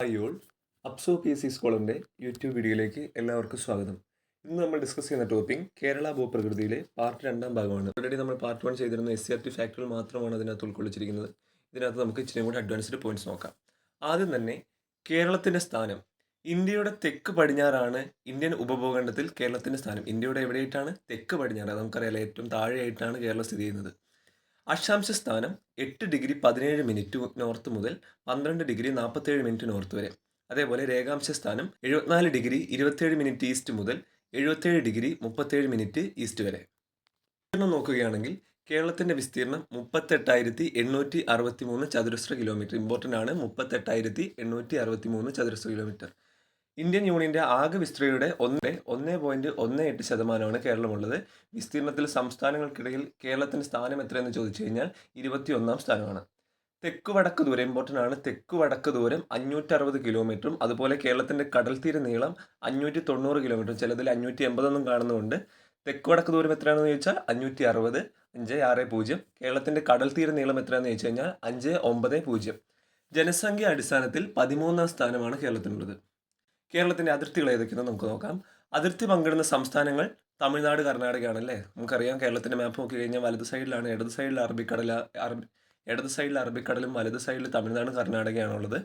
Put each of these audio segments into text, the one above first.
Hi all അപ്സോ P S C സ്കോളറിന്റെ YouTube വീഡിയോയിലേക്ക് എല്ലാവർക്കും സ്വാഗതം. ഇന്ന് നമ്മൾ ഡിസ്കസ് ചെയ്യുന്ന ടോപ്പിക് കേരള ഭൂപ്രകൃതിയിലെ പാർട്ട് രണ്ടാം ഭാഗമാണ്. ഓൾറെഡി നമ്മൾ പാർട്ട് വൺ ചെയ്തിരുന്ന എസ് സി ആർ ടി ഫാക്ടറികൾ മാത്രമാണ് അതിനകത്ത് ഉൾക്കൊള്ളിച്ചിരിക്കുന്നത്. ഇതിനകത്ത് നമുക്ക് ഇച്ചിരി കൂടി അഡ്വാൻസ്ഡ് പോയിന്റ്സ് നോക്കാം. ആദ്യം തന്നെ കേരളത്തിന്റെ സ്ഥാനം. ഇന്ത്യയുടെ തെക്ക് പടിഞ്ഞാറാണ് ഇന്ത്യൻ ഉപഭൂഖണ്ഡത്തിൽ കേരളത്തിന്റെ സ്ഥാനം. ഇന്ത്യയുടെ എവിടെയായിട്ടാണ്? തെക്ക് പടിഞ്ഞാറ്. നമുക്കറിയാം ഏറ്റവും താഴെയായിട്ടാണ് കേരളം സ്ഥിതി ചെയ്യുന്നത്. അക്ഷാംശ സ്ഥാനം എട്ട് ഡിഗ്രി പതിനേഴ് മിനിറ്റ് നോർത്ത് മുതൽ പന്ത്രണ്ട് ഡിഗ്രി നാൽപ്പത്തേഴ് മിനിറ്റ് നോർത്ത് വരെ. അതേപോലെ രേഖാംശ സ്ഥാനം എഴുപത്തിനാല് ഡിഗ്രി ഇരുപത്തേഴ് മിനിറ്റ് ഈസ്റ്റ് മുതൽ എഴുപത്തേഴ് ഡിഗ്രി മുപ്പത്തേഴ് മിനിറ്റ് ഈസ്റ്റ് വരെ. വിസ്തീർണം നോക്കുകയാണെങ്കിൽ കേരളത്തിന്റെ വിസ്തീർണം മുപ്പത്തെട്ടായിരത്തി എണ്ണൂറ്റി അറുപത്തി മൂന്ന് ചതുരശ്ര കിലോമീറ്റർ ഇമ്പോർട്ടന്റ് ആണ് മുപ്പത്തെട്ടായിരത്തി എണ്ണൂറ്റി അറുപത്തി മൂന്ന് ചതുരശ്ര കിലോമീറ്റർ ഇന്ത്യൻ യൂണിയന്റെ ആകെ വിസ്തൃതിയുടെ ഒന്ന് ഒന്ന് പോയിന്റ് ഒന്ന് എട്ട് ശതമാനമാണ് കേരളമുള്ളത്. വിസ്തീർണത്തിൽ സംസ്ഥാനങ്ങൾക്കിടയിൽ കേരളത്തിന്റെ സ്ഥാനം എത്രയെന്ന് ചോദിച്ചു കഴിഞ്ഞാൽ ഇരുപത്തി ഒന്നാം സ്ഥാനമാണ്. തെക്ക് വടക്ക് ദൂരം ഇമ്പോർട്ടന്റ് ആണ്. തെക്ക് വടക്ക് ദൂരം അഞ്ഞൂറ്ററുപത് കിലോമീറ്ററും അതുപോലെ കേരളത്തിന്റെ കടൽ തീര നീളം അഞ്ഞൂറ്റി തൊണ്ണൂറ് കിലോമീറ്ററും ചിലതിൽ അഞ്ഞൂറ്റി എൺപതൊന്നും കാണുന്നുണ്ട്. തെക്ക് വടക്ക് ദൂരം എത്രയാണെന്ന് ചോദിച്ചാൽ അഞ്ഞൂറ്റി അറുപത് അഞ്ച് ആറ് പൂജ്യം. കേരളത്തിന്റെ കടൽ തീര നീളം എത്രയാണെന്ന് ചോദിച്ചു കഴിഞ്ഞാൽ അഞ്ച് ഒമ്പത് പൂജ്യം. ജനസംഖ്യ അടിസ്ഥാനത്തിൽ പതിമൂന്നാം സ്ഥാനമാണ് കേരളത്തിനുള്ളത്. കേരളത്തിന്റെ അതിർത്തികൾ ഏതൊക്കെയെന്ന് നമുക്ക് നോക്കാം. അതിർത്തി പങ്കിടുന്ന സംസ്ഥാനങ്ങൾ തമിഴ്നാട് കർണാടകയാണല്ലേ? നമുക്കറിയാം കേരളത്തിന്റെ മാപ്പ് നോക്കി കഴിഞ്ഞാൽ വലത് സൈഡിലാണ് ഇടത് സൈഡിൽ അറബിക്കടല അറബി ഇടത് സൈഡിൽ അറബിക്കടലും വലത് സൈഡിൽ തമിഴ്നാടും കർണാടകയാണുള്ളത്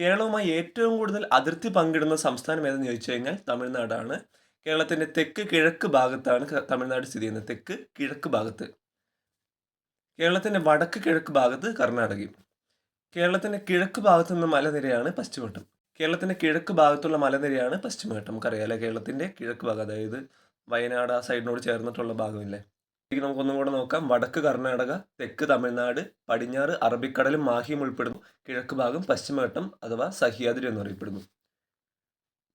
കേരളവുമായി ഏറ്റവും കൂടുതൽ അതിർത്തി പങ്കിടുന്ന സംസ്ഥാനം ഏതെന്ന് ചോദിച്ചു കഴിഞ്ഞാൽ തമിഴ്നാടാണ്. കേരളത്തിന്റെ തെക്ക് കിഴക്ക് ഭാഗത്താണ് തമിഴ്നാട് സ്ഥിതി ചെയ്യുന്നത്. തെക്ക് കിഴക്ക് ഭാഗത്ത്. കേരളത്തിന്റെ വടക്ക് കിഴക്ക് ഭാഗത്ത് കർണാടകയും. കേരളത്തിന്റെ കിഴക്ക് ഭാഗത്ത് നിന്ന് മലനിരയാണ് പശ്ചിമഘട്ടം. കേരളത്തിന്റെ കിഴക്ക് ഭാഗത്തുള്ള മലനിരയാണ് പശ്ചിമഘട്ടം. നമുക്കറിയാലോ കേരളത്തിന്റെ കിഴക്ക് ഭാഗം അതായത് വയനാട് ആ സൈഡിനോട് ചേർന്നിട്ടുള്ള ഭാഗമില്ലേ? ഇനി നമുക്കൊന്നും കൂടെ നോക്കാം. വടക്ക് കർണാടക തെക്ക് തമിഴ്നാട് പടിഞ്ഞാറ് അറബിക്കടലും മാഹിയും ഉൾപ്പെടുന്നു. കിഴക്ക് ഭാഗം പശ്ചിമഘട്ടം അഥവാ സഹ്യാദ്രി എന്നറിയപ്പെടുന്നു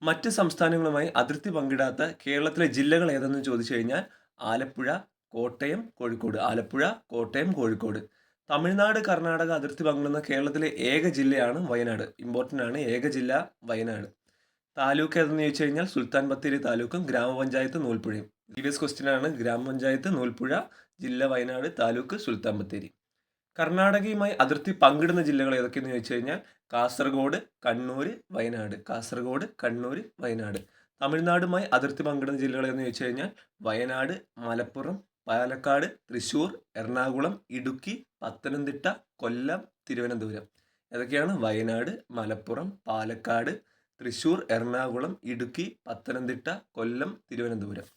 മറ്റ് സംസ്ഥാനങ്ങളുമായി അതിർത്തി പങ്കിടാത്ത കേരളത്തിലെ ജില്ലകൾ ഏതെന്ന് ചോദിച്ചു കഴിഞ്ഞാൽ ആലപ്പുഴ കോട്ടയം കോഴിക്കോട്. ആലപ്പുഴ കോട്ടയം കോഴിക്കോട്. തമിഴ്നാട് കർണാടക അതിർത്തി പങ്കിടുന്ന കേരളത്തിലെ ഏക ജില്ലയാണ് വയനാട്. ഇമ്പോർട്ടന്റ് ആണ്. ഏക ജില്ല വയനാട്. താലൂക്ക് ഏതെന്ന് ചോദിച്ചു കഴിഞ്ഞാൽ സുൽത്താൻ ബത്തേരി താലൂക്കും ഗ്രാമപഞ്ചായത്ത് നൂൽപ്പുഴയും. പ്രീവിയസ് ക്വസ്റ്റ്യൻ ആണ്. ഗ്രാമപഞ്ചായത്ത് നൂൽപ്പുഴ ജില്ല വയനാട് താലൂക്ക് സുൽത്താൻ ബത്തേരി. കർണാടകയുമായി അതിർത്തി പങ്കിടുന്ന ജില്ലകൾ ഏതൊക്കെയെന്ന് ചോദിച്ചു കഴിഞ്ഞാൽ കാസർഗോഡ് കണ്ണൂർ വയനാട്. കാസർഗോഡ് കണ്ണൂർ വയനാട്. തമിഴ്നാടുമായി അതിർത്തി പങ്കിടുന്ന ജില്ലകൾ എന്ന് ചോദിച്ചു കഴിഞ്ഞാൽ വയനാട് മലപ്പുറം പാലക്കാട് തൃശ്ശൂർ എറണാകുളം ഇടുക്കി പത്തനംതിട്ട കൊല്ലം തിരുവനന്തപുരം. ഏതൊക്കെയാണ് വയനാട് മലപ്പുറം പാലക്കാട് തൃശ്ശൂർ എറണാകുളം ഇടുക്കി പത്തനംതിട്ട കൊല്ലം തിരുവനന്തപുരം.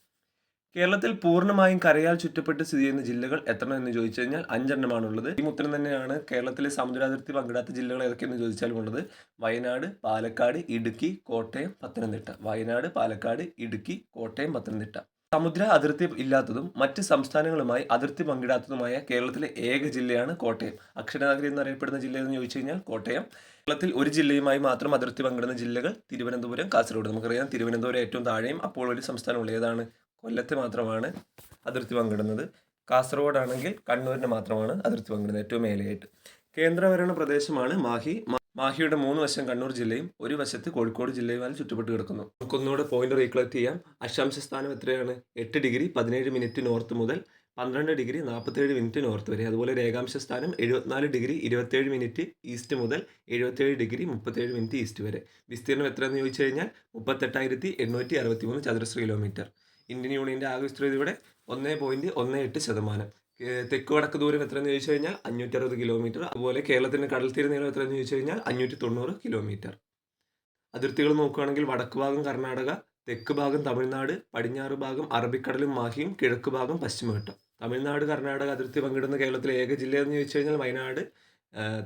കേരളത്തിൽ പൂർണമായും കരയാൽ ചുറ്റപ്പെട്ട് സ്ഥിതി ചെയ്യുന്ന ജില്ലകൾ എത്രണ്ണം എന്ന് ചോദിച്ചു കഴിഞ്ഞാൽ അഞ്ചെണ്ണമാണുള്ളത്. ഈ ഉത്തരം തന്നെയാണ് കേരളത്തിലെ സമുദ്രാതിർത്തി പങ്കിടാത്ത ജില്ലകൾ ഏതൊക്കെയെന്ന് ചോദിച്ചാലും ഉള്ളത്. വയനാട് പാലക്കാട് ഇടുക്കി കോട്ടയം പത്തനംതിട്ട. വയനാട് പാലക്കാട് ഇടുക്കി കോട്ടയം പത്തനംതിട്ട. സമുദ്ര അതിർത്തി ഇല്ലാത്തതും മറ്റ് സംസ്ഥാനങ്ങളുമായി അതിർത്തി പങ്കിടാത്തതുമായ കേരളത്തിലെ ഏക ജില്ലയാണ് കോട്ടയം. അക്ഷരനഗരി എന്നറിയപ്പെടുന്ന ജില്ല എന്ന് ചോദിച്ചു കഴിഞ്ഞാൽ കോട്ടയം. കേരളത്തിൽ ഒരു ജില്ലയുമായി മാത്രം അതിർത്തി പങ്കിടുന്ന ജില്ലകൾ തിരുവനന്തപുരം കാസർഗോഡ്. നമുക്കറിയാം തിരുവനന്തപുരം ഏറ്റവും താഴെയും അപ്പോൾ ഒരു സംസ്ഥാനമുള്ള ഏതാണ്? കൊല്ലത്തെ മാത്രമാണ് അതിർത്തി പങ്കിടുന്നത്. കാസർഗോഡ് ആണെങ്കിൽ കണ്ണൂരിന് മാത്രമാണ് അതിർത്തി പങ്കിടുന്നത് ഏറ്റവും മേലെയായിട്ട്. കേന്ദ്രഭരണ പ്രദേശമാണ് മാഹി. മാഹിയുടെ മൂന്ന് വശം കണ്ണൂർ ജില്ലയും ഒരു വശത്ത് കോഴിക്കോട് ജില്ലയുമായി ചുറ്റപ്പെട്ട് കിടക്കുന്നു. നമുക്കൊന്നുകൂടെ പോയിന്റ് റീക്ലക്ട് ചെയ്യാം. അക്ഷാംശ സ്ഥാനം എത്രയാണ്? എട്ട് ഡിഗ്രി പതിനേഴ് മിനിറ്റ് നോർത്ത് മുതൽ പന്ത്രണ്ട് ഡിഗ്രി നാൽപ്പത്തേഴ് മിനിറ്റ് നോർത്ത് വരെ. അതുപോലെ രേഖാംശ സ്ഥാനം എഴുപത്തിനാല് ഡിഗ്രി ഇരുപത്തേഴ് മിനിറ്റ് ഈസ്റ്റ് മുതൽ എഴുപത്തേഴ് ഡിഗ്രി മുപ്പത്തേഴ് മിനിറ്റ് ഈസ്റ്റ് വരെ. വിസ്തീർണം എത്രയെന്ന് ചോദിച്ചു കഴിഞ്ഞാൽ മുപ്പത്തെട്ടായിരത്തി എണ്ണൂറ്റി അറുപത്തി മൂന്ന് ചതുരശ്ര കിലോമീറ്റർ ഇന്ത്യൻ യൂണിയന്റെ ആകെ വിസ്തൃതിയുടെ ഒന്ന് പോയിന്റ് ഒന്ന് എട്ട് ശതമാനം. തെക്ക് വടക്ക് ദൂരം എത്രയെന്ന് ചോദിച്ചു കഴിഞ്ഞാൽ അഞ്ഞൂറ്റി അറുപത് കിലോമീറ്റർ അതുപോലെ കേരളത്തിന്റെ കടൽ തീര നീളം എത്രയെന്ന് ചോദിച്ചു കഴിഞ്ഞാൽ അഞ്ഞൂറ്റി തൊണ്ണൂറ് കിലോമീറ്റർ അതിർത്തികൾ നോക്കുകയാണെങ്കിൽ വടക്ക് ഭാഗം കർണാടക തെക്ക് ഭാഗം തമിഴ്നാട് പടിഞ്ഞാറ് ഭാഗം അറബിക്കടലും മാഹിയും കിഴക്ക് ഭാഗം പശ്ചിമഘട്ടം. തമിഴ്നാട് കർണാടക അതിർത്തി പങ്കിടുന്ന കേരളത്തിലെ ഏക ജില്ല എന്ന് ചോദിച്ചു കഴിഞ്ഞാൽ വയനാട്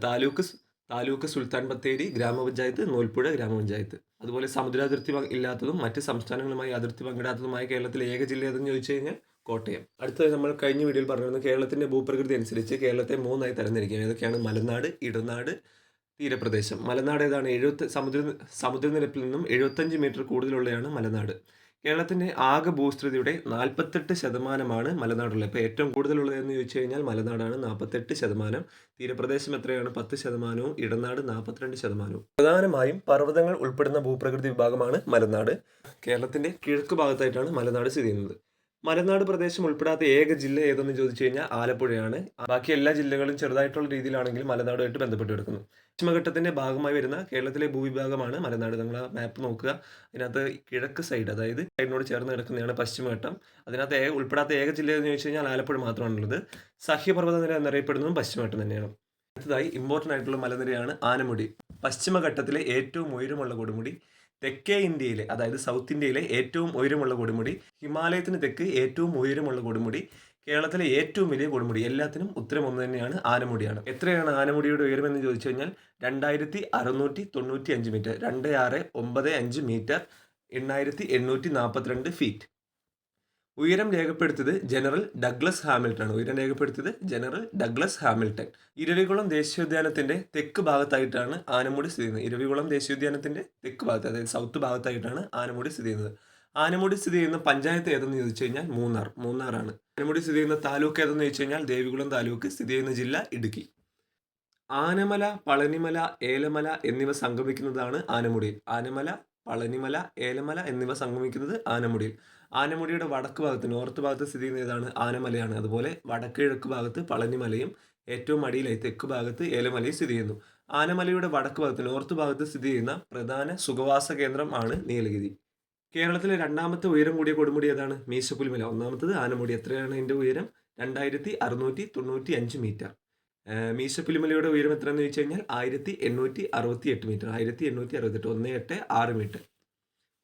താലൂക്ക് താലൂക്ക് സുൽത്താൻ ബത്തേരി ഗ്രാമപഞ്ചായത്ത് നൂൽപ്പുഴ ഗ്രാമപഞ്ചായത്ത്. അതുപോലെ സമുദ്രാതിർത്തി ഇല്ലാത്തതും മറ്റ് സംസ്ഥാനങ്ങളുമായി അതിർത്തി പങ്കിടാത്തതുമായ കേരളത്തിലെ ഏക ജില്ല ഏതെന്ന് ചോദിച്ചു കഴിഞ്ഞാൽ കോട്ടയം. അടുത്തത് നമ്മൾ കഴിഞ്ഞ വീഡിയോയിൽ പറഞ്ഞിരുന്നു കേരളത്തിന്റെ ഭൂപ്രകൃതി അനുസരിച്ച് കേരളത്തെ മൂന്നായി തരംതിരിക്കുക ഏതൊക്കെയാണ് മലനാട് ഇടനാട് തീരപ്രദേശം. മലനാട് ഏതാണ്? എഴുപത്തി സമുദ്ര സമുദ്രനിരപ്പിൽ നിന്നും എഴുപത്തഞ്ച് മീറ്റർ കൂടുതലുള്ളതാണ് മലനാട്. കേരളത്തിന്റെ ആകെ ഭൂസ്ഥിതിയുടെ നാൽപ്പത്തെട്ട് ശതമാനമാണ് മലനാടുള്ളത്. ഇപ്പോൾ ഏറ്റവും കൂടുതലുള്ളത് എന്ന് ചോദിച്ചു കഴിഞ്ഞാൽ മലനാടാണ്. നാൽപ്പത്തെട്ട് ശതമാനം. തീരപ്രദേശം എത്രയാണ്? പത്ത് ശതമാനവും. ഇടനാട് നാൽപ്പത്തിരണ്ട് ശതമാനവും. പ്രധാനമായും പർവതങ്ങൾ ഉൾപ്പെടുന്ന ഭൂപ്രകൃതി വിഭാഗമാണ് മലനാട്. കേരളത്തിന്റെ കിഴക്ക് ഭാഗത്തായിട്ടാണ് മലനാട് സ്ഥിതി ചെയ്യുന്നത്. മലനാട് പ്രദേശം ഉൾപ്പെടാത്ത ഏക ജില്ല ഏതെന്ന് ചോദിച്ചു കഴിഞ്ഞാൽ ആലപ്പുഴയാണ്. ബാക്കി എല്ലാ ജില്ലകളും ചെറുതായിട്ടുള്ള രീതിയിലാണെങ്കിലും മലനാടുമായിട്ട് ബന്ധപ്പെട്ട് കിടക്കുന്നു. പശ്ചിമഘട്ടത്തിന്റെ ഭാഗമായി വരുന്ന കേരളത്തിലെ ഭൂവിഭാഗമാണ് മലനാട്. നിങ്ങൾ മാപ്പ് നോക്കുക. അതിനകത്ത് കിഴക്ക് സൈഡ് അതായത് സൈഡിനോട് ചേർന്ന് കിടക്കുന്നതാണ് പശ്ചിമഘട്ടം. അതിനകത്ത് ഉൾപ്പെടാത്ത ഏക ജില്ല എന്ന് ചോദിച്ചു കഴിഞ്ഞാൽ ആലപ്പുഴ മാത്രമാണുള്ളത്. സഹ്യപർവത നിര എന്നറിയപ്പെടുന്നതും പശ്ചിമഘട്ടം തന്നെയാണ്. അടുത്തതായി ഇമ്പോർട്ടന്റ് ആയിട്ടുള്ള മലനിരയാണ് ആനമുടി. പശ്ചിമഘട്ടത്തിലെ ഏറ്റവും ഉയരമുള്ള കൊടുമുടി തെക്കേ ഇന്ത്യയിലെ അതായത് സൗത്ത് ഇന്ത്യയിലെ ഏറ്റവും ഉയരമുള്ള കൊടുമുടി ഹിമാലയത്തിന് തെക്ക് ഏറ്റവും ഉയരമുള്ള കൊടുമുടി കേരളത്തിലെ ഏറ്റവും വലിയ കൊടുമുടി എല്ലാത്തിനും ഉത്തരം ഒന്ന് തന്നെയാണ് ആനമുടിയാണ്. എത്രയാണ് ആനമുടിയുടെ ഉയരം എന്ന് ചോദിച്ചു കഴിഞ്ഞാൽ രണ്ടായിരത്തി അറുന്നൂറ്റി തൊണ്ണൂറ്റി അഞ്ച് മീറ്റർ രണ്ട് ആറ് ഒമ്പത് അഞ്ച് മീറ്റർ എണ്ണായിരത്തി എണ്ണൂറ്റി നാൽപ്പത്തിരണ്ട് ഫീറ്റ്. ഉയരം രേഖപ്പെടുത്തിയത് ജനറൽ ഡഗ്ലസ് ഹാമിൽട്ടൺ ഉയരം രേഖപ്പെടുത്തിയത് ജനറൽ ഡഗ്ലസ് ഹാമിൽട്ടൺ. ഇരവികുളം ദേശീയോദ്യാനത്തിന്റെ തെക്ക് ഭാഗത്തായിട്ടാണ് ആനമുടി സ്ഥിതി ചെയ്യുന്നത്. ഇരവികുളം ദേശീയോദ്യാനത്തിന്റെ തെക്ക് ഭാഗത്ത് അതായത് സൗത്ത് ഭാഗത്തായിട്ടാണ് ആനമുടി സ്ഥിതി ചെയ്യുന്നത്. ആനമുടി സ്ഥിതി ചെയ്യുന്ന പഞ്ചായത്ത് ഏതെന്ന് ചോദിച്ചു കഴിഞ്ഞാൽ മൂന്നാർ. മൂന്നാറാണ്. ആനമുടി സ്ഥിതി ചെയ്യുന്ന താലൂക്ക് ഏതെന്ന് ചോദിച്ചു കഴിഞ്ഞാൽ ദേവികുളം താലൂക്ക് സ്ഥിതി ചെയ്യുന്ന ജില്ല ഇടുക്കി. ആനമല പളനിമല ഏലമല എന്നിവ സംഗമിക്കുന്നതാണ് ആനമുടിയിൽ ആനമല പളനിമല ഏലമല എന്നിവ സംഗമിക്കുന്നത് ആനമുടിയിൽ. ആനമുടിയുടെ വടക്ക് ഭാഗത്ത് നോർത്ത് ഭാഗത്ത് സ്ഥിതി ചെയ്യുന്നതാണ് ആനമലയാണ്. അതുപോലെ വടക്ക് കിഴക്ക് ഭാഗത്ത് പളനിമലയും ഏറ്റവും അടിയിലായി തെക്ക് ഭാഗത്ത് ഏലമലയും സ്ഥിതി ചെയ്യുന്നു. ആനമലയുടെ വടക്ക് ഭാഗത്ത് നോർത്ത് ഭാഗത്ത് സ്ഥിതി ചെയ്യുന്ന പ്രധാന സുഖവാസ കേന്ദ്രം ആണ് നീലഗിരി. കേരളത്തിലെ രണ്ടാമത്തെ ഉയരം കൂടിയ കൊടുമുടി ഏതാണ്? മീശപ്പുലിമല. ഒന്നാമത്തത് ആനമുടി. എത്രയാണ് അതിന്റെ ഉയരം? രണ്ടായിരത്തി അറുന്നൂറ്റി തൊണ്ണൂറ്റി അഞ്ച് മീറ്റർ മീശപ്പുലിമലയുടെ ഉയരം എത്രയെന്ന് ചോദിച്ചു കഴിഞ്ഞാൽ ആയിരത്തി എണ്ണൂറ്റി അറുപത്തി എട്ട് മീറ്റർ. ആയിരത്തി എണ്ണൂറ്റി അറുപത്തെട്ട് ഒന്ന് എട്ട് ആറ് മീറ്റർ.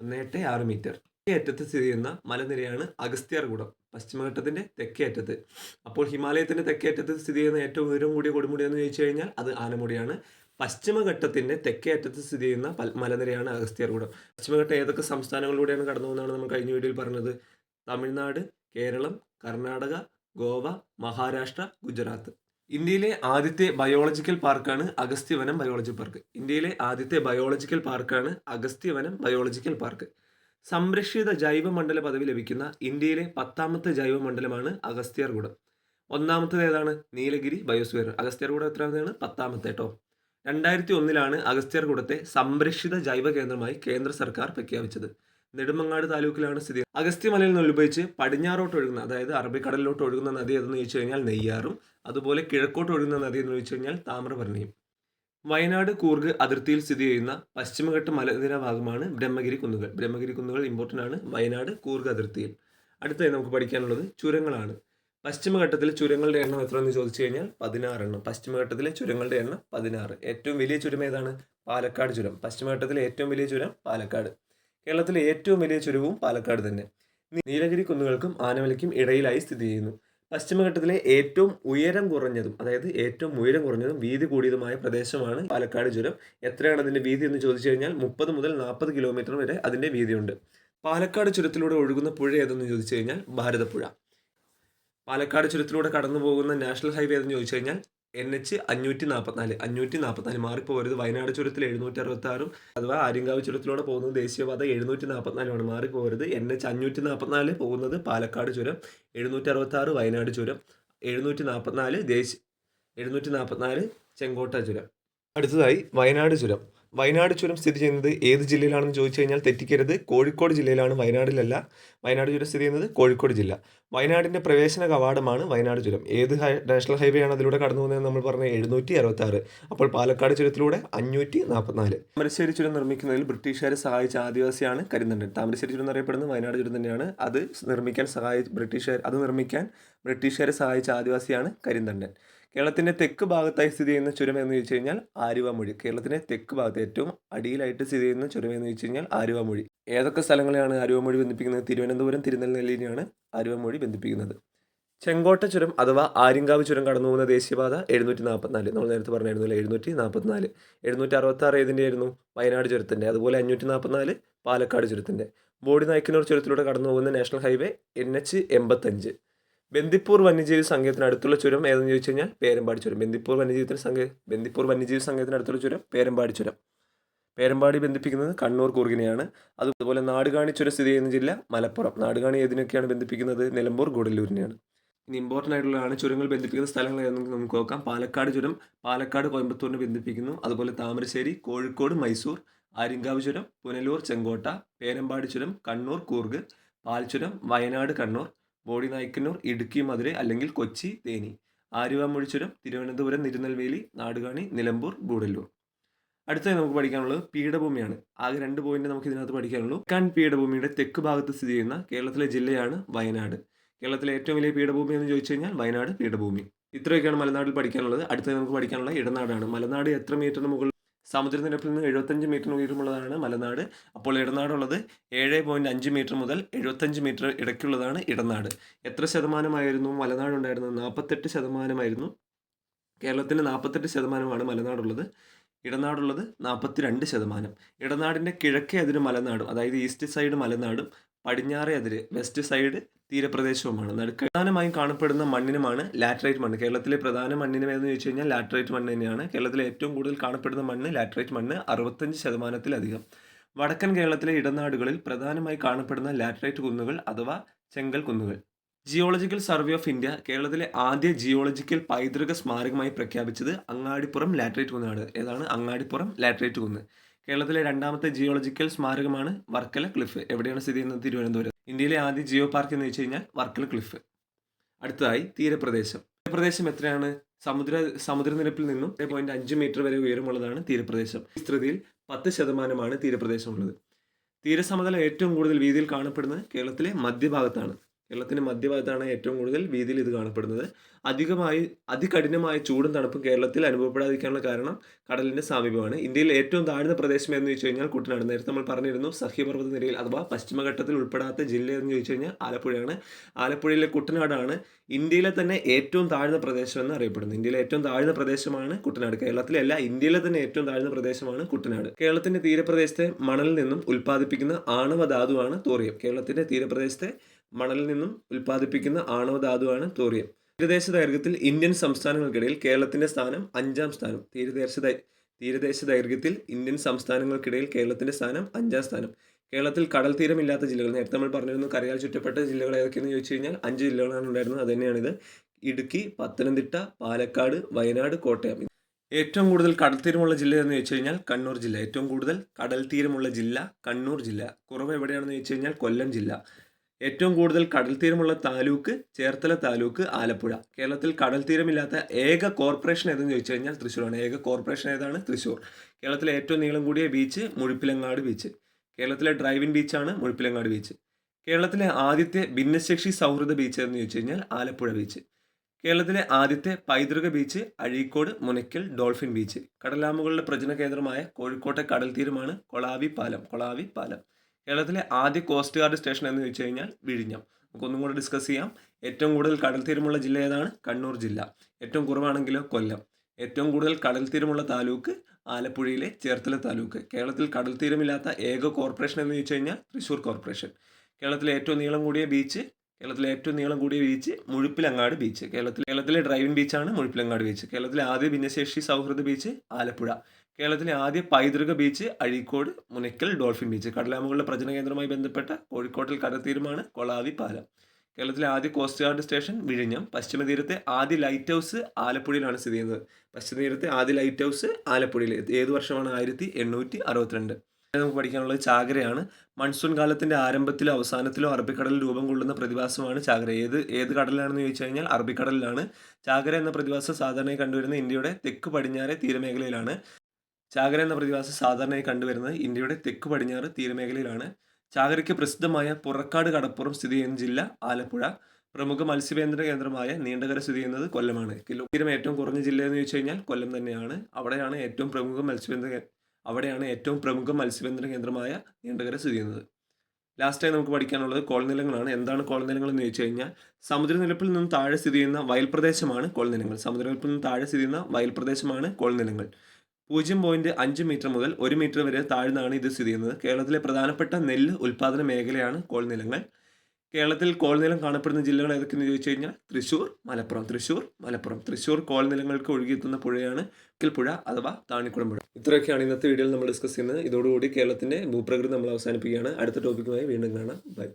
ഒന്ന് എട്ട് ആറ് മീറ്റർ. അറ്റത്ത് സ്ഥിതി ചെയ്യുന്ന മലനിരയാണ് അഗസ്ത്യാർകൂടം പശ്ചിമഘട്ടത്തിന്റെ തെക്കേ അറ്റത്ത് അപ്പോൾ ഹിമാലയത്തിന്റെ തെക്കേ അറ്റത്ത് സ്ഥിതി ചെയ്യുന്ന ഏറ്റവും ഉയരം കൂടിയ കൊടുമുടി എന്ന് ചോദിച്ചു കഴിഞ്ഞാൽ അത് ആനമുടിയാണ്. പശ്ചിമഘട്ടത്തിന്റെ തെക്കേ അറ്റത്ത് സ്ഥിതി ചെയ്യുന്ന മലനിരയാണ് അഗസ്ത്യാർകൂടം പശ്ചിമഘട്ടം ഏതൊക്കെ സംസ്ഥാനങ്ങളിലൂടെയാണ് കടന്നു പോകുന്നതാണ് നമ്മൾ കഴിഞ്ഞ വീഡിയോയിൽ പറഞ്ഞത്? തമിഴ്നാട് കേരളം കർണാടക ഗോവ മഹാരാഷ്ട്ര ഗുജറാത്ത്. ഇന്ത്യയിലെ ആദ്യത്തെ ബയോളജിക്കൽ പാർക്കാണ് അഗസ്ത്യവനം ബയോളജി പാർക്ക്. ഇന്ത്യയിലെ ആദ്യത്തെ ബയോളജിക്കൽ പാർക്കാണ് അഗസ്ത്യവനം ബയോളജിക്കൽ പാർക്ക്. സംരക്ഷിത ജൈവമണ്ഡല പദവി ലഭിക്കുന്ന ഇന്ത്യയിലെ പത്താമത്തെ ജൈവമണ്ഡലമാണ് അഗസ്ത്യാർകൂടം ഒന്നാമത്തേത് ഏതാണ്? നീലഗിരി ബയോസ്ഫിയർ. അഗസ്ത്യാർകൂടം എത്രാമതാണ്? പത്താമത്തെ കേട്ടോ രണ്ടായിരത്തി ഒന്നിലാണ് അഗസ്ത്യാർകൂടത്തെ സംരക്ഷിത ജൈവ കേന്ദ്രമായി കേന്ദ്ര സർക്കാർ പ്രഖ്യാപിച്ചത്. നെടുമങ്ങാട് താലൂക്കിലാണ് സ്ഥിതി. അഗസ്ത്യമലയിൽ നിന്ന് ഉത്ഭവിച്ച് പടിഞ്ഞാറോട്ട് ഒഴുകുന്ന അതായത് അറബിക്കടലിലോട്ട് ഒഴുകുന്ന നദി ഏതെന്ന് ചോദിച്ചു കഴിഞ്ഞാൽ നെയ്യാറും അതുപോലെ കിഴക്കോട്ട് ഒഴുകുന്ന നദി എന്ന് ചോദിച്ചു കഴിഞ്ഞാൽ താമ്രപർണിയും വയനാട് കൂർഗ് അതിർത്തിയിൽ സ്ഥിതി ചെയ്യുന്ന പശ്ചിമഘട്ട മലനിര ഭാഗമാണ് ബ്രഹ്മഗിരി കുന്നുകൾ. ബ്രഹ്മഗിരി കുന്നുകൾ ഇമ്പോർട്ടന്റ് ആണ്. വയനാട് കൂർഗ് അതിർത്തിയിൽ. അടുത്തായി നമുക്ക് പഠിക്കാനുള്ളത് ചുരങ്ങളാണ്. പശ്ചിമഘട്ടത്തിൽ ചുരങ്ങളുടെ എണ്ണം എത്ര എന്ന് ചോദിച്ചു കഴിഞ്ഞാൽ പതിനാറെണ്ണം. പശ്ചിമഘട്ടത്തിലെ ചുരങ്ങളുടെ എണ്ണം പതിനാറ്. ഏറ്റവും വലിയ ചുരം ഏതാണ്? പാലക്കാട് ചുരം. പശ്ചിമഘട്ടത്തിലെ ഏറ്റവും വലിയ ചുരം പാലക്കാട്. കേരളത്തിലെ ഏറ്റവും വലിയ ചുരവും പാലക്കാട് തന്നെ. നീലഗിരി കുന്നുകൾക്കും ആനമലയ്ക്കും ഇടയിലായി സ്ഥിതി ചെയ്യുന്നു. പശ്ചിമഘട്ടത്തിലെ ഏറ്റവും ഉയരം കുറഞ്ഞതും അതായത് ഏറ്റവും ഉയരം കുറഞ്ഞതും വീതി കൂടിയതുമായ പ്രദേശമാണ് പാലക്കാട് ചുരം. എത്രയാണ് അതിന്റെ വീതി എന്ന് ചോദിച്ചു കഴിഞ്ഞാൽ മുപ്പത് മുതൽ നാൽപ്പത് കിലോമീറ്റർ വരെ അതിന്റെ വീതിയുണ്ട്. പാലക്കാട് ചുരത്തിലൂടെ ഒഴുകുന്ന പുഴ ഏതെന്ന് ചോദിച്ചു കഴിഞ്ഞാൽ ഭാരതപ്പുഴ. പാലക്കാട് ചുരത്തിലൂടെ കടന്നു പോകുന്ന നാഷണൽ ഹൈവേ ഏതെന്ന് ചോദിച്ചു കഴിഞ്ഞാൽ എൻ എച്ച് അഞ്ഞൂറ്റി നാൽപ്പത്തിനാല് അഞ്ഞൂറ്റി നാൽപ്പത്തിനാല് മാറിപ്പോകരുത് വയനാട് ചുരത്തിൽ എഴുന്നൂറ്റി അറുപത്തി ആറും അഥവാ ആര്യങ്കാവ് ചുരത്തിലൂടെ പോകുന്നത് ദേശീയപാത എഴുന്നൂറ്റി നാൽപ്പത്തിനാലുമാണ് മാറിപ്പോകരുത് എൻ എച്ച് അഞ്ഞൂറ്റി നാൽപ്പത്തിനാല് പോകുന്നത് പാലക്കാട് ചുരം എഴുന്നൂറ്റി അറുപത്തി ആറ് വയനാട് ചുരം എഴുന്നൂറ്റി നാൽപ്പത്തിനാല് ദേശീയ എഴുന്നൂറ്റി നാൽപ്പത്തിനാല് ചെങ്കോട്ട ചുരം. അടുത്തതായി വയനാട് ചുരം. വയനാട് ചുരം സ്ഥിതി ചെയ്യുന്നത് ഏത് ജില്ലയിലാണെന്ന് ചോദിച്ചു കഴിഞ്ഞാൽ തെറ്റിക്കരുത്. കോഴിക്കോട് ജില്ലയിലാണ് വയനാടിലല്ല. വയനാട് ചുരം സ്ഥിതി ചെയ്യുന്നത് കോഴിക്കോട് ജില്ല. വയനാടിന്റെ പ്രവേശന കവാടമാണ് വയനാട് ചുരം. ഏത് നാഷണൽ ഹൈവേ ആണ് അതിലൂടെ കടന്നു പോകുന്നത് നമ്മൾ പറഞ്ഞ എഴുന്നൂറ്റി അറുപത്താറ് അപ്പോൾ പാലക്കാട് ചുരത്തിലൂടെ അഞ്ഞൂറ്റി നാൽപ്പത്തിനാല് താമരശ്ശേരി ചുരം നിർമ്മിക്കുന്നതിൽ ബ്രിട്ടീഷുകാരെ സഹായിച്ച ആദിവാസിയാണ് കരിന്തണ്ടൻ. താമരശ്ശേരി ചുരം എന്നറിയപ്പെടുന്നത് വയനാട് ചുരം തന്നെയാണ്. അത് നിർമ്മിക്കാൻ സഹായി ബ്രിട്ടീഷുകാർ അത് നിർമ്മിക്കാൻ ബ്രിട്ടീഷുകാരെ സഹായിച്ച ആദിവാസിയാണ് കരിന്തണ്ടൻ. കേരളത്തിന്റെ തെക്ക് ഭാഗത്തായി സ്ഥിതി ചെയ്യുന്ന ചുരം എന്ന് ചോദിച്ചു കഴിഞ്ഞാൽ ആലുവാമൊഴി. കേരളത്തിന്റെ തെക്ക് ഭാഗത്ത് ഏറ്റവും അടിയിലായിട്ട് സ്ഥിതി ചെയ്യുന്ന ചുരം എന്ന് ചോദിച്ചു കഴിഞ്ഞാൽ ആലുവാമൊഴി. ഏതൊക്കെ സ്ഥലങ്ങളെയാണ് ആലുവാമൊഴി ബന്ധിപ്പിക്കുന്നത്? തിരുവനന്തപുരം തിരുനെല്ലിനെയാണ് ആലുവാമൊഴി ബന്ധിപ്പിക്കുന്നത്. ചെങ്കോട്ട ചുരം അഥവാ ആര്യങ്കാവ് ചുരം കടന്നു പോകുന്ന ദേശീയപാത എഴുന്നൂറ്റി നാൽപ്പത്തിനാല് നമ്മൾ നേരത്തെ പറഞ്ഞായിരുന്നല്ലോ എഴുന്നൂറ്റി നാൽപ്പത്തിനാല് എഴുന്നൂറ്റി അറുപത്താറ് ഏതിന്റെ ആയിരുന്നു വയനാട് ചുരത്തിന്റെ അതുപോലെ അഞ്ഞൂറ്റി നാൽപ്പത്തിനാല് പാലക്കാട് ചുരത്തിന്റെ ബോഡി നായ്ക്കനൂർ ചുരത്തിലൂടെ കടന്നു പോകുന്ന നാഷണൽ ഹൈവേ എൻ എച്ച് എൺപത്തഞ്ച് ബന്ദിപ്പൂർ വന്യജീവി സംഘത്തിന് അടുത്തുള്ള ചുരം ഏതെന്ന് ചോദിച്ചു കഴിഞ്ഞാൽ പേരമ്പാടി ചുരം. ബന്ദിപ്പൂർ വന്യജീവിത്തിന് സംഘ ബന്ദിപ്പൂർ വന്യജീവി സംഘത്തിന് അടുത്തുള്ള ചുരം പേരമ്പാടി ചുരം. പേരമ്പാടി ബന്ധിപ്പിക്കുന്നത് കണ്ണൂർ കൂർഗിനെയാണ് അതുപോലെ നാടുകാണി ചുരം സ്ഥിതി ചെയ്യുന്ന ജില്ല മലപ്പുറം. നാടുകാണി ഏതിനൊക്കെയാണ് ബന്ധിപ്പിക്കുന്നത്? നിലമ്പൂർ ഗൂഡല്ലൂരിനെയാണ്. ഇനി ഇമ്പോർട്ടന്റ് ആയിട്ടുള്ളതാണ് ചുരങ്ങൾ ബന്ധിപ്പിക്കുന്ന സ്ഥലങ്ങൾ ഏതെന്ന് നമുക്ക് നോക്കാം. പാലക്കാട് ചുരം പാലക്കാട് കോയമ്പത്തൂരിനെ ബന്ധിപ്പിക്കുന്നു. അതുപോലെ താമരശ്ശേരി കോഴിക്കോട് മൈസൂർ ആര്യങ്കാവ് ചുരം പുനലൂർ ചെങ്കോട്ട പേരമ്പാടി ചുരം കണ്ണൂർ കൂർഗ് പാൽച്ചുരം വയനാട് കണ്ണൂർ ബോഡി നായ്ക്കന്നൂർ ഇടുക്കി മധുര അല്ലെങ്കിൽ കൊച്ചി തേനി. ആര്യവാമൊഴിച്ചുരം ചുരം തിരുവനന്തപുരം തിരുനെൽവേലി നാടുകാണി നിലമ്പൂർ ഗൂഡല്ലൂർ. അടുത്തത് നമുക്ക് പഠിക്കാനുള്ളത് പീഠഭൂമിയാണ്. ആകെ രണ്ട് പോയിന്റ് നമുക്ക് ഇതിനകത്ത് പഠിക്കാനുള്ളൂ. കാൻ പീഠഭൂമിയുടെ തെക്ക് ഭാഗത്ത് സ്ഥിതി ചെയ്യുന്ന കേരളത്തിലെ ജില്ലയാണ് വയനാട്. കേരളത്തിലെ ഏറ്റവും വലിയ പീഠഭൂമി എന്ന് ചോദിച്ചു കഴിഞ്ഞാൽ വയനാട് പീഠഭൂമി. ഇത്രയൊക്കെയാണ് മലനാട്ടിൽ പഠിക്കാനുള്ളത്. അടുത്തത് നമുക്ക് പഠിക്കാനുള്ള ഇടനാടാണ്. മലനാട് എത്ര മീറ്ററിന് മുകളിൽ സമുദ്രനിരപ്പിൽ നിന്ന് എഴുപത്തഞ്ച് മീറ്റർ ഉയരമുള്ളതാണ് മലനാട്. അപ്പോൾ ഇടനാടുള്ളത് ഏഴ് പോയിന്റ് അഞ്ച് മീറ്റർ മുതൽ എഴുപത്തഞ്ച് മീറ്റർ ഇടയ്ക്കുള്ളതാണ് ഇടനാട്. എത്ര ശതമാനമായിരുന്നു മലനാട് ഉണ്ടായിരുന്നത് നാൽപ്പത്തെട്ട് ശതമാനമായിരുന്നു. കേരളത്തിന് നാൽപ്പത്തെട്ട് ശതമാനമാണ് മലനാടുള്ളത്. ഇടനാടുള്ളത് നാൽപ്പത്തി രണ്ട് ശതമാനം. ഇടനാടിന്റെ കിഴക്കേ അതിന് മലനാടും അതായത് ഈസ്റ്റ് സൈഡ് മലനാടും പടിഞ്ഞാറേ അതിര് വെസ്റ്റ് സൈഡ് തീരപ്രദേശവുമാണ്. നടുക്ക് പ്രധാനമായും കാണപ്പെടുന്ന മണ്ണിനുമാണ് ലാറ്ററൈറ്റ് മണ്ണ്. കേരളത്തിലെ പ്രധാന മണ്ണിനും ഏതെന്ന് ചോദിച്ചു കഴിഞ്ഞാൽ ലാറ്ററൈറ്റ് മണ്ണ് തന്നെയാണ്. കേരളത്തിലെ ഏറ്റവും കൂടുതൽ കാണപ്പെടുന്ന മണ്ണ് ലാറ്ററൈറ്റ് മണ്ണ് അറുപത്തഞ്ച് ശതമാനത്തിലധികം. വടക്കൻ കേരളത്തിലെ ഇടനാടുകളിൽ പ്രധാനമായി കാണപ്പെടുന്ന ലാറ്ററൈറ്റ് കുന്നുകൾ അഥവാ ചെങ്കൽ കുന്നുകൾ. ജിയോളജിക്കൽ സർവേ ഓഫ് ഇന്ത്യ കേരളത്തിലെ ആദ്യ ജിയോളജിക്കൽ പൈതൃക സ്മാരകമായി പ്രഖ്യാപിച്ചത് അങ്ങാടിപ്പുറം ലാറ്ററൈറ്റ് കുന്നാണ്. ഏതാണ്? അങ്ങാടിപ്പുറം ലാറ്ററൈറ്റ് കുന്ന്. കേരളത്തിലെ രണ്ടാമത്തെ ജിയോളജിക്കൽ സ്മാരകമാണ് വർക്കല ക്ലിഫ് എവിടെയാണ് സ്ഥിതി ചെയ്യുന്നത്? തിരുവനന്തപുരം. ഇന്ത്യയിലെ ആദ്യ ജിയോ പാർക്ക് എന്ന് വെച്ച് കഴിഞ്ഞാൽ വർക്കല ക്ലിഫ് അടുത്തതായി തീരപ്രദേശം. തീരപ്രദേശം എത്രയാണ്? സമുദ്ര സമുദ്രനിരപ്പിൽ നിന്നും എട്ട് പോയിന്റ് അഞ്ച് മീറ്റർ വരെ ഉയരമുള്ളതാണ് തീരപ്രദേശം. വിസ്തൃതിയിൽ പത്ത് ശതമാനമാണ് തീരപ്രദേശമുള്ളത് തീരസമതലം ഏറ്റവും കൂടുതൽ വീതിയിൽ കാണപ്പെടുന്നത് കേരളത്തിലെ മധ്യഭാഗത്താണ്. കേരളത്തിന്റെ മധ്യഭാഗത്താണ് ഏറ്റവും കൂടുതൽ വീതിയിൽ ഇത് കാണപ്പെടുന്നത്. അധികമായി അതികഠിനമായ ചൂടും തണുപ്പും കേരളത്തിൽ അനുഭവപ്പെടാതിരിക്കാനുള്ള കാരണം കടലിന്റെ സാമീപ്യമാണ് ഇന്ത്യയിൽ ഏറ്റവും താഴ്ന്ന പ്രദേശം എന്ന് ചോദിച്ചു കഴിഞ്ഞാൽ കുട്ടനാട്. നേരത്തെ നമ്മൾ പറഞ്ഞിരുന്നു സഹ്യപർവത നിരയിൽ അഥവാ പശ്ചിമഘട്ടത്തിൽ ഉൾപ്പെടാത്ത ജില്ല എന്ന് ചോദിച്ചു കഴിഞ്ഞാൽ ആലപ്പുഴയാണ്. ആലപ്പുഴയിലെ കുട്ടനാടാണ് ഇന്ത്യയിലെ തന്നെ ഏറ്റവും താഴ്ന്ന പ്രദേശം എന്ന് അറിയപ്പെടുന്നത് ഇന്ത്യയിലെ ഏറ്റവും താഴ്ന്ന പ്രദേശമാണ് കുട്ടനാട്. കേരളത്തിലെ അല്ല ഇന്ത്യയിലെ തന്നെ ഏറ്റവും താഴ്ന്ന പ്രദേശമാണ് കുട്ടനാട്. കേരളത്തിന്റെ തീരപ്രദേശത്തെ മണലിൽ നിന്നും ഉൽപ്പാദിപ്പിക്കുന്ന ആണവ ധാതുവാണ് തോറിയം. കേരളത്തിന്റെ തീരപ്രദേശത്തെ മണലിൽ നിന്നും ഉൽപ്പാദിപ്പിക്കുന്ന ആണവ ധാതുവാണ് തോറിയം തീരദേശ ദൈർഘ്യത്തിൽ ഇന്ത്യൻ സംസ്ഥാനങ്ങൾക്കിടയിൽ കേരളത്തിന്റെ സ്ഥാനം അഞ്ചാം സ്ഥാനം. തീരദേശ തീരദേശ ദൈർഘ്യത്തിൽ ഇന്ത്യൻ സംസ്ഥാനങ്ങൾക്കിടയിൽ കേരളത്തിന്റെ സ്ഥാനം അഞ്ചാം സ്ഥാനം. കേരളത്തിൽ കടൽ തീരമില്ലാത്ത ജില്ലകൾ. നേരത്തെ നമ്മൾ പറഞ്ഞിരുന്നു കരയാൽ ചുറ്റപ്പെട്ട ജില്ലകൾ ഏതൊക്കെയെന്ന് ചോദിച്ചു കഴിഞ്ഞാൽ അഞ്ച് ജില്ലകളാണ് ഉണ്ടായിരുന്നത്. അതുതന്നെയാണിത് ഇടുക്കി പത്തനംതിട്ട പാലക്കാട് വയനാട് കോട്ടയം. ഏറ്റവും കൂടുതൽ കടൽ തീരമുള്ള ജില്ല എന്ന് ചോദിച്ചു കഴിഞ്ഞാൽ കണ്ണൂർ ജില്ല. ഏറ്റവും കൂടുതൽ കടൽ തീരമുള്ള ജില്ല കണ്ണൂർ ജില്ല. കുറവ് എവിടെയാണെന്ന് ചോദിച്ചു കഴിഞ്ഞാൽ കൊല്ലം ജില്ല. ഏറ്റവും കൂടുതൽ കടൽ തീരമുള്ള താലൂക്ക് ചേർത്തല താലൂക്ക് ആലപ്പുഴ. കേരളത്തിൽ കടൽ തീരമില്ലാത്ത ഏക കോർപ്പറേഷൻ ഏതെന്ന് ചോദിച്ചു കഴിഞ്ഞാൽ തൃശ്ശൂരാണ്. ഏക കോർപ്പറേഷൻ ഏതാണ്? തൃശ്ശൂർ. കേരളത്തിലെ ഏറ്റവും നീളം കൂടിയ ബീച്ച് മുഴുപ്പിലങ്ങാട് ബീച്ച്. കേരളത്തിലെ ഡ്രൈവിൻ ബീച്ചാണ് മുഴുപ്പിലങ്ങാട് ബീച്ച്. കേരളത്തിലെ ആദ്യത്തെ ഭിന്നശേഷി സൗഹൃദ ബീച്ച് എന്ന് ചോദിച്ചു കഴിഞ്ഞാൽ ആലപ്പുഴ ബീച്ച്. കേരളത്തിലെ ആദ്യത്തെ പൈതൃക beach Azhikode Munakkal dolphin beach. കടലാമുകളുടെ പ്രജന കേന്ദ്രമായ കോഴിക്കോട്ടെ കടൽ തീരമാണ് കൊളാവി പാലം. കൊളാവി പാലം. കേരളത്തിലെ ആദ്യ കോസ്റ്റ് ഗാർഡ് സ്റ്റേഷൻ എന്ന് ചോദിച്ചു കഴിഞ്ഞാൽ വിഴിഞ്ഞം. നമുക്കൊന്നും കൂടെ ഡിസ്കസ് ചെയ്യാം. ഏറ്റവും കൂടുതൽ കടൽ തീരമുള്ള ജില്ല ഏതാണ്? കണ്ണൂർ ജില്ല. ഏറ്റവും കുറവാണെങ്കിലോ കൊല്ലം. ഏറ്റവും കൂടുതൽ കടൽ തീരമുള്ള താലൂക്ക് ആലപ്പുഴയിലെ ചേർത്തല താലൂക്ക്. കേരളത്തിൽ കടൽ തീരമില്ലാത്ത ഏക കോർപ്പറേഷൻ എന്ന് ചോദിച്ചു കഴിഞ്ഞാൽ തൃശ്ശൂർ കോർപ്പറേഷൻ കേരളത്തിലെ ഏറ്റവും നീളം കൂടിയ ബീച്ച് കേരളത്തിലെ ഏറ്റവും നീളം കൂടിയ ബീച്ച് മുഴുപ്പിലങ്ങാട് ബീച്ച് കേരളത്തിൽ കേരളത്തിലെ ഡ്രൈവിംഗ് ബീച്ചാണ് മുഴുപ്പിലങ്ങാട് ബീച്ച് കേരളത്തിലെ ആദ്യ ഭിന്നശേഷി സൗഹൃദ ബീച്ച് ആലപ്പുഴ. കേരളത്തിലെ ആദ്യ പൈതൃക beach Azhikode Munakkal dolphin beach കടലാമുകളുടെ പ്രജന കേന്ദ്രമായി ബന്ധപ്പെട്ട കോഴിക്കോട്ടിൽ കടത്തീരമാണ് കൊളാവി പാലം. കേരളത്തിലെ ആദ്യ കോസ്റ്റ് ഗാർഡ് സ്റ്റേഷൻ വിഴിഞ്ഞം. പശ്ചിമ തീരത്തെ ആദ്യ ലൈറ്റ് ഹൗസ് ആലപ്പുഴയിലാണ് സ്ഥിതി ചെയ്യുന്നത്. പശ്ചിമ തീരത്തെ ആദ്യ ലൈറ്റ് ഹൗസ് ആലപ്പുഴയിൽ ഏത് വർഷമാണ് ആയിരത്തി എണ്ണൂറ്റി അറുപത്തിരണ്ട്? നമുക്ക് പഠിക്കാനുള്ളത് ചാകരയാണ്. മൺസൂൺ കാലത്തിന്റെ ആരംഭത്തിലോ അവസാനത്തിലോ അറബിക്കടലിൽ രൂപം കൊള്ളുന്ന പ്രതിഭാസമാണ് ചാകര. ഏത് ഏത് കടലിലാണെന്ന് ചോദിച്ചു കഴിഞ്ഞാൽ അറബിക്കടലിലാണ്. ചാകര എന്ന പ്രതിഭാസം സാധാരണയായി കണ്ടുവരുന്ന ഇന്ത്യയുടെ തെക്ക് പടിഞ്ഞാറെ തീരമേഖലയിലാണ്. ചാകര എന്ന പ്രതിഭാസം സാധാരണയായി കണ്ടുവരുന്നത് ഇന്ത്യയുടെ തെക്ക് പടിഞ്ഞാറ് തീരമേഖലയിലാണ്. ചാകരയ്ക്ക് പ്രസിദ്ധമായ പുറക്കാട് കടപ്പുറം സ്ഥിതി ചെയ്യുന്ന ജില്ല ആലപ്പുഴ. പ്രമുഖ മത്സ്യബന്ധന കേന്ദ്രമായ നീണ്ടകര സ്ഥിതി ചെയ്യുന്നത് കൊല്ലമാണ്. തീരം ഏറ്റവും കുറഞ്ഞ ജില്ല എന്ന് ചോദിച്ചു കഴിഞ്ഞാൽ കൊല്ലം തന്നെയാണ്. അവിടെയാണ് ഏറ്റവും പ്രമുഖ മത്സ്യബന്ധന അവിടെയാണ് ഏറ്റവും പ്രമുഖ മത്സ്യബന്ധന കേന്ദ്രമായ നീണ്ടകര സ്ഥിതി ചെയ്യുന്നത്. ലാസ്റ്റായി നമുക്ക് പഠിക്കാനുള്ളത് കോൾനിലങ്ങളാണ് എന്താണ് കോൾനിലങ്ങൾ എന്ന് ചോദിച്ചു കഴിഞ്ഞാൽ സമുദ്രനിരപ്പിൽ നിന്നും താഴെ സ്ഥിതി ചെയ്യുന്ന വയൽ പ്രദേശമാണ് കോൾനിലങ്ങൾ സമുദ്രനിരപ്പിൽ നിന്ന് താഴെ സ്ഥിതി ചെയ്യുന്ന വയൽ പ്രദേശമാണ് കോൾനിലങ്ങൾ പൂജ്യം പോയിന്റ് അഞ്ച് മീറ്റർ മുതൽ ഒരു മീറ്റർ വരെ താഴ്ന്നാണ് ഇത് സ്ഥിതി ചെയ്യുന്നത്. കേരളത്തിലെ പ്രധാനപ്പെട്ട നെല്ല് ഉൽപാദന മേഖലയാണ് കോൾനിലങ്ങൾ. കേരളത്തിൽ കോൾനിലം കാണപ്പെടുന്ന ജില്ലകൾ ഏതൊക്കെയെന്ന് ചോദിച്ചു കഴിഞ്ഞാൽ തൃശ്ശൂർ മലപ്പുറം. തൃശ്ശൂർ മലപ്പുറം. തൃശ്ശൂർ കോൾനിലങ്ങൾക്ക് ഒഴുകിയെത്തുന്ന പുഴയാണ് കിൽപ്പുഴ അഥവാ താണിക്കുളം പുഴ ഇത്രയൊക്കെയാണ് ഇന്നത്തെ വീഡിയോയിൽ നമ്മൾ ഡിസ്കസ് ചെയ്യുന്നത്. ഇതോടുകൂടി കേരളത്തിന്റെ ഭൂപ്രകൃതി നമ്മൾ അവസാനിപ്പിക്കുകയാണ്. അടുത്ത ടോപ്പിക്കുമായി വീണ്ടും കാണാം. ബൈ